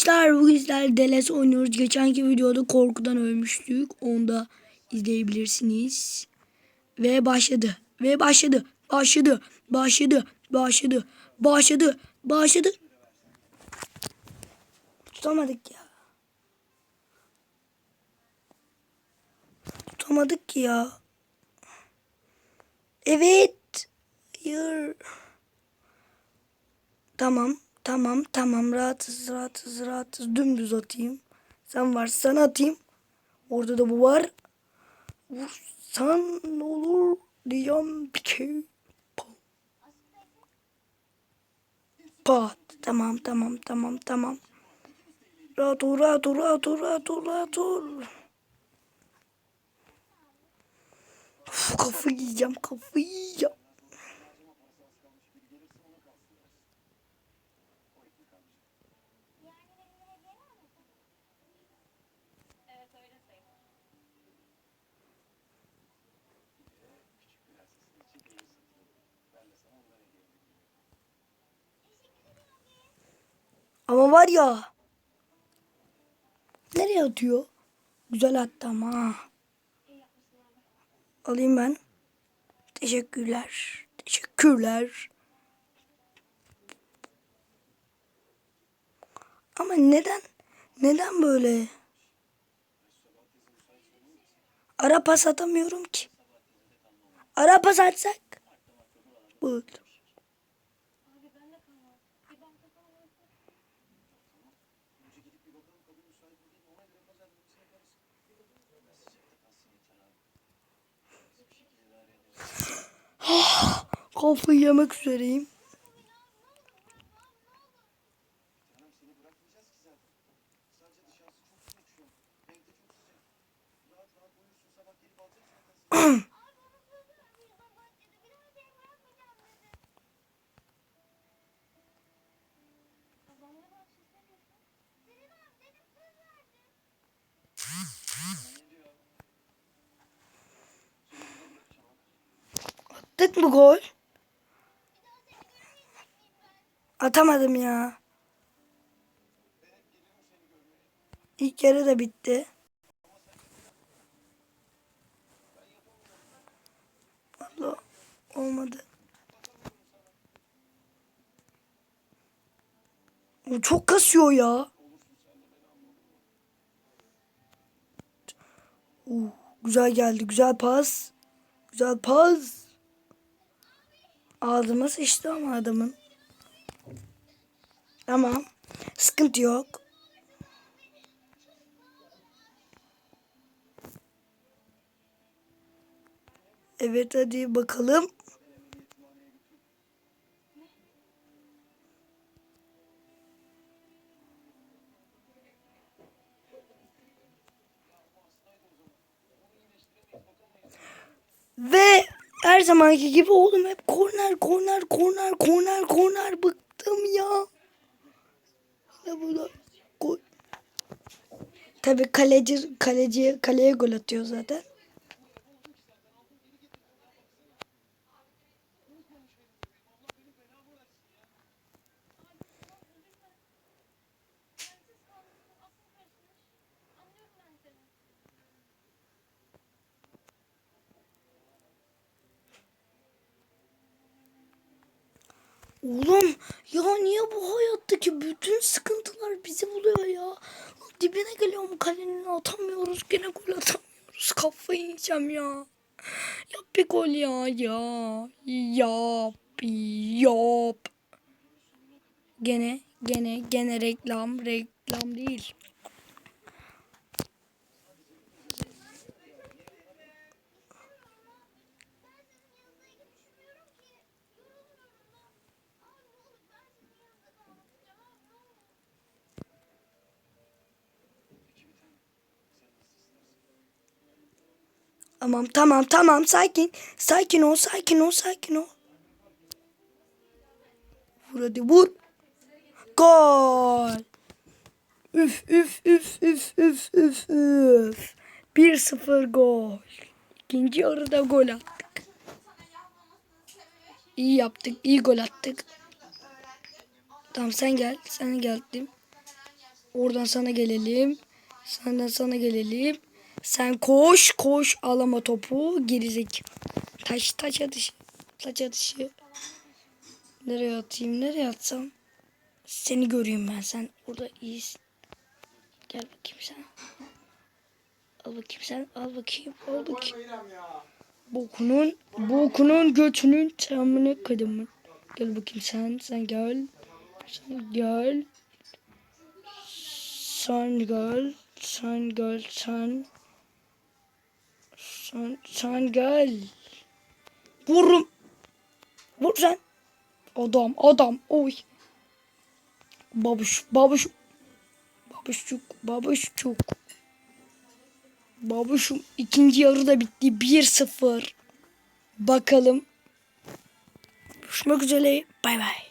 Arkadaşlar bu yüzden Deles oynuyoruz. Geçenki videoda korkudan ölmüştük. Onu da izleyebilirsiniz. Ve başladı. Ve başladı. Başladı. Başladı. Başladı. Başladı. Başladı. Tutamadık ya. Tutamadık ki ya. Evet. Hayır. Tamam. Tamam. Tamam. Rahatız. Rahatız. Rahatız. Dümdüz atayım. Sen var. Sana atayım. Orada da bu var. Vursan ne olur diyeceğim bir şey. Pat. Tamam. Tamam. Tamam. Tamam. Rahat ol. Rahat ol. Rahat ol. Rahat ol. Rahat ol. Uf, kafayı yiyeceğim. Kafayı yiyeceğim. Ama var ya. Nereye atıyor? Güzel attı ama. Alayım ben. Teşekkürler. Teşekkürler. Ama neden? Neden böyle? Ara pas atamıyorum ki. Ara pas atsak. Buyur. Kafayı yemek üzereyim. Attık mı gol? Atamadım ya. İlk yarı da bitti. Allah olmadı. O çok kasıyor ya. Uh, güzel geldi. Güzel pas. Güzel pas. Ağzıma sıçtı ama adamın. Tamam. Sıkıntı yok. Evet hadi bakalım. Ve her zamanki gibi oğlum hep korner korner korner korner korner bıktım ya. Ne bu da gol. Tabii kaleci kaleci kaleye gol atıyor zaten. Oğlum ya niye bu hayattaki bütün sıkıntılar bizi buluyor ya? Dibine geliyorum kalenin atamıyoruz gene gol atamıyoruz. Kafayı yiyeceğim ya. Yap bir gol ya ya. Yap yap. Gene gene gene reklam reklam değil. Tamam tamam tamam sakin. Sakin ol sakin ol sakin ol. Vur hadi vur. Gol. Üf üf üf üf üf üf üf. 1-0 gol. İkinci yarıda gol attık. İyi yaptık. iyi gol attık. Tamam sen gel. Sen geldim. Oradan sana gelelim. Senden sana gelelim. Sen koş koş alama topu gerizek. Taş taç atışı. Taç atışı. Nereye atayım nereye atsam? Seni göreyim ben sen orada iyisin. Gel bakayım sen. Al bakayım sen al bakayım al bakayım. Bokunun bokunun götünün tamını kadımın. Gel bakayım sen sen gel. Sen gel. Sen gel. Sen gel sen. Sen, sen gel. Vururum. Vur sen. Adam adam oy. Babuş babuş. Babuşçuk babuşçuk. Babuşum ikinci yarı da bitti 1-0. Bakalım. Görüşmek üzere. Bay bay.